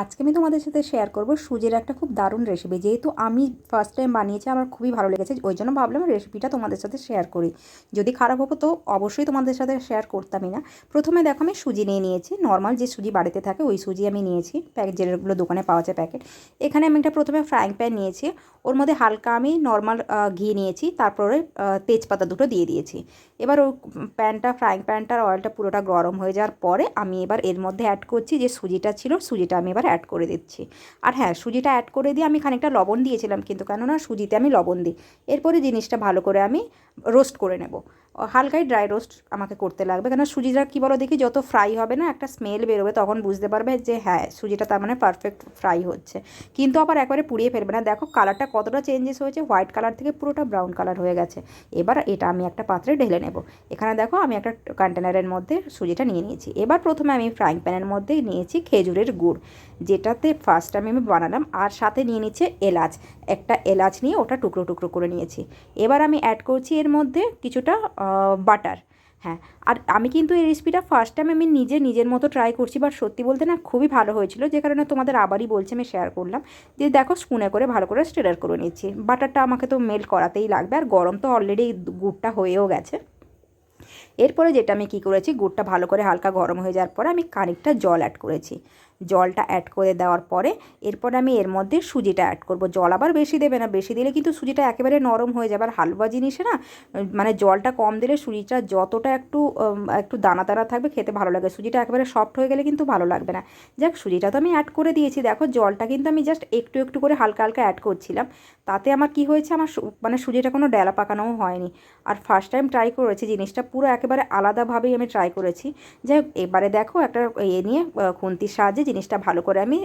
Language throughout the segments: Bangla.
আজকে আমি তোমাদের সাথে শেয়ার করব সুজির একটা খুব দারুণ রেসিপি যেহেতু আমি ফার্স্ট টাইম বানিয়েছি, আমার খুবই ভালো লেগেছে, ওই জন্য ভাবলাম রেসিপিটা তোমাদের সাথে শেয়ার করি। যদি খারাপ হব তো অবশ্যই তোমাদের সাথে শেয়ার করতামই না। প্রথমে দেখো আমি সুজি নিয়ে নিয়েছি। নর্মাল যে সুজি বাড়িতে থাকে, ওই সুজি আমি নিয়েছি প্যাকেট যেগুলো দোকানে পাওয়া যায় প্যাকেট এখানে আমি একটা প্রথমে ফ্রাইং প্যান নিয়েছি, ওর মধ্যে হালকা আমি নর্মাল ঘি নিয়েছি, তারপরে তেজপাতা দুটো দিয়ে দিয়েছি। এবার ওই প্যানটা ফ্রাইং প্যানটার অয়েলটা পুরোটা গরম হয়ে যাওয়ার পরে আমি এবার এর মধ্যে অ্যাড করছি যে সুজিটা ছিল, সুজিটা আমি এবার অ্যাড করে দিচ্ছি। আর হ্যাঁ সুজিটা অ্যাড করে দিয়ে আমি খানিকটা লবণ দিয়েছিলাম কিন্তু কেননা সুজিতে আমি লবণ দিই। এরপরে জিনিসটা ভালো করে আমি রোস্ট করে নেব। হালকাই ড্রাই রোস্ট আমাকে করতে লাগবে। কেন সুজিটা কী বলো দেখি, যত ফ্রাই হবে না, একটা স্মেল বেরোবে, তখন বুঝতে পারবে যে হ্যাঁ সুজিটা তার মানে পারফেক্ট ফ্রাই হচ্ছে। কিন্তু আবার একবারে পুড়িয়ে ফেলবে না। দেখো কালারটা কতটা চেঞ্জেস হয়েছে হোয়াইট কালার থেকে পুরোটা ব্রাউন কালার হয়ে গেছে। এবার এটা আমি একটা পাত্রে ঢেলে নেব। এখানে দেখো আমি একটা কন্টেনারের মধ্যে সুজিটা নিয়ে নিয়েছি। এবার প্রথমে আমি ফ্রাইং প্যানের মধ্যে নিয়েছি খেজুরের গুড়, যেটাতে ফার্স্ট আমি আমি বানালাম আর সাথে নিয়ে নিচ্ছে এলাচ। একটা এলাচ নিয়ে ওটা টুকরো টুকরো করে নিয়েছি। এবার আমি অ্যাড করছি এর মধ্যে কিছুটা বাটার হ্যাঁ আর আমি কিন্তু এই রেসিপিটা ফার্স্ট টাইম আমি নিজে, নিজের মতো ট্রাই করছি বাট সত্যি বলতে না খুবই ভালো হয়েছিল। যে কারণে তোমাদের আবারই বলছি, আমি শেয়ার করলাম। যে দেখো স্পুনে করে ভালো করে স্টেরার করে নিচ্ছি। বাটারটা আমাকে তো মেল্ট করাতেই লাগবে, আর গরম তো অলরেডি গুড়টা হয়েও গেছে। এরপরে যেটা আমি কি করেছি, গুড়টা ভালো করে হালকা গরম হয়ে যাওয়ার পরে আমি খানিকটা জল অ্যাড করেছি। জলটা অ্যাড করে দেওয়ার পরে এরপর আমি এর মধ্যে সুজিটা অ্যাড করব। জল আবার বেশি দেবে না, বেশি দিলে কিন্তু সুজিটা একেবারে নরম হয়ে যাবে। আর হালুয়া জিনিসে না মানে জলটা কম দিলে সুজিটা যতটা একটু একটু দানা দানা থাকবে, খেতে ভালো লাগে। সুজিটা একেবারে সফট হয়ে গেলে কিন্তু ভালো লাগবে না। যাক, সুজিটা তো আমি অ্যাড করে দিয়েছি। দেখো, জলটা কিন্তু আমি জাস্ট একটু একটু করে হালকা হালকা অ্যাড করছিলাম। তাতে আমার কি হয়েছে, আমার মানে সুজিটা কোনো ডেলা পাকানোও হয়নি। আর ফার্স্ট টাইম ট্রাই করেছি, জিনিসটা পুরো একেবারে আলাদাভাবেই আমি ট্রাই করেছি। যাই এবারে দেখো একটা এ নিয়ে খুন্তির সাহায্যে জিনিসটা ভালো করে আমি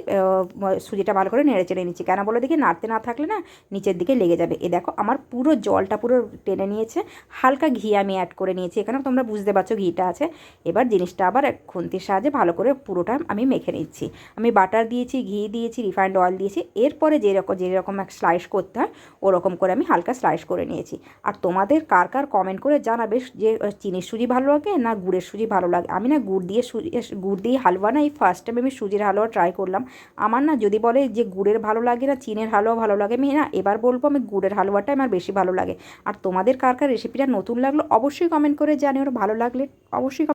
সুজিটা ভালো করে নেড়ে চেড়ে নিচ্ছি। কেন বলে দেখি, নাড়তে না থাকলে না নিচের দিকে লেগে যাবে। এ দেখো, আমার পুরো জলটা পুরো টেনে নিয়েছে। হালকা ঘি আমি অ্যাড করে নিয়েছি। এখানে তোমরা বুঝতে পারছ ঘিটা আছে। এবার জিনিসটা আবার এক খুন্তির সাহায্যে ভালো করে পুরোটা আমি মেখে নিচ্ছি। আমি বাটার দিয়েছি, ঘি দিয়েছি রিফাইন্ড অয়েল দিয়েছি। এরপরে যেরকম যেরকম এক স্লাইস করতে হয়, ওরকম করে আমি হালকা স্লাইস করে নিয়েছি। আর তোমাদের কার কার কমেন্ট করে জানাবে যে চিনির সুজি ভালো লাগে না গুড়ের সুজি ভালো লাগে? আমি না গুড় দিয়ে সুজি, গুড় দিয়ে হালুয়া না, এই ফার্স্ট টাইম আমি সুজির হালুয়া ট্রাই করলাম। আমার না যদি বলে যে গুড়ের ভালো লাগে না, চিনের হালুয়া ভালো লাগে, আমি না এবার বলব আমি গুড়ের হালুয়াটাই আমার বেশি ভালো লাগে। আর তোমাদের কার কার রেসিপিটা নতুন লাগল অবশ্যই কমেন্ট করে জানি জানিও ভালো লাগলে অবশ্যই